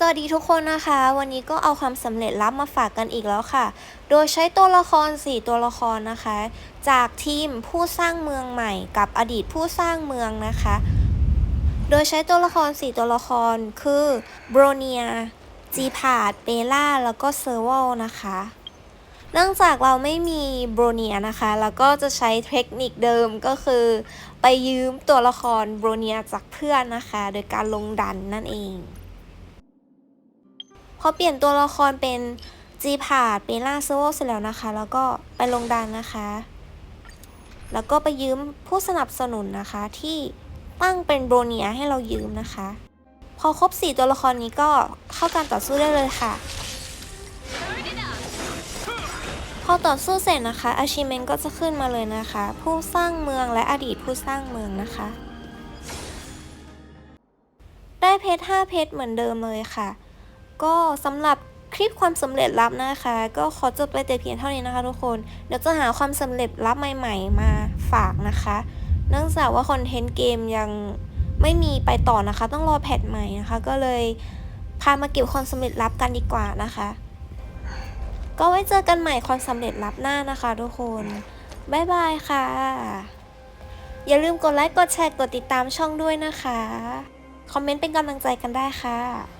สวัสดีทุกคนนะคะ วันนี้ก็เอาความสำเร็จลับมาฝากกันอีกแล้วค่ะ โดยใช้ตัวละคร 4 ตัวละครนะคะ จากทีมผู้สร้างเมืองใหม่กับอดีตผู้สร้างเมืองนะคะ โดยใช้ตัวละคร 4 ตัวละครคือโบรเนียจีพาดเปล่าแล้วก็เซอร์วลนะคะเนื่องจากเราไม่มีโบรเนียนะคะ แล้วก็จะใช้เทคนิคเดิมก็คือ ไปยืมตัวละครโบรเนียจากเพื่อนนะคะ โดยการลงดันนั่นเอง พอเปลี่ยนตัวละครเป็นจีพาดเปล่าเซอร์วเสร็จแล้วนะคะ แล้วก็ไปลงดันนะคะ แล้วก็ไปยืมผู้สนับสนุนนะคะ ที่ตั้งเป็นโบรเนียให้เรายืมนะคะ พอครบ 4 ตัวละครนี้ก็เข้าการต่อสู้ได้เลยค่ะ พอต่อสู้เสร็จนะคะ achievement ก็จะขึ้นมาเลยนะคะ ผู้สร้างเมืองและอดีตผู้สร้างเมืองนะคะ ได้เพชร5เพชรเหมือนเดิมเลยค่ะ ก็สำหรับคลิปความสำเร็จลับนะคะ ก็ขอจบไปแต่เพียงเท่านี้นะคะทุกคนเดี๋ยวจะหาความสำเร็จลับใหม่ ๆ มาฝากนะคะ เนื่องจากว่าคอนเทนต์เกมยังไม่มีไปต่อนะคะ ต้องรอแพทใหม่นะคะ ก็เลยพามาเก็บความสำเร็จลับกันดีกว่านะคะ ก็ไว้เจอกันใหม่ความสำเร็จลับหน้านะคะทุกคนบ๊ายบายค่ะ อย่าลืมกดไลค์กดแชร์กดติดตามช่องด้วยนะคะ คอมเมนต์เป็นกำลังใจกันได้ค่ะ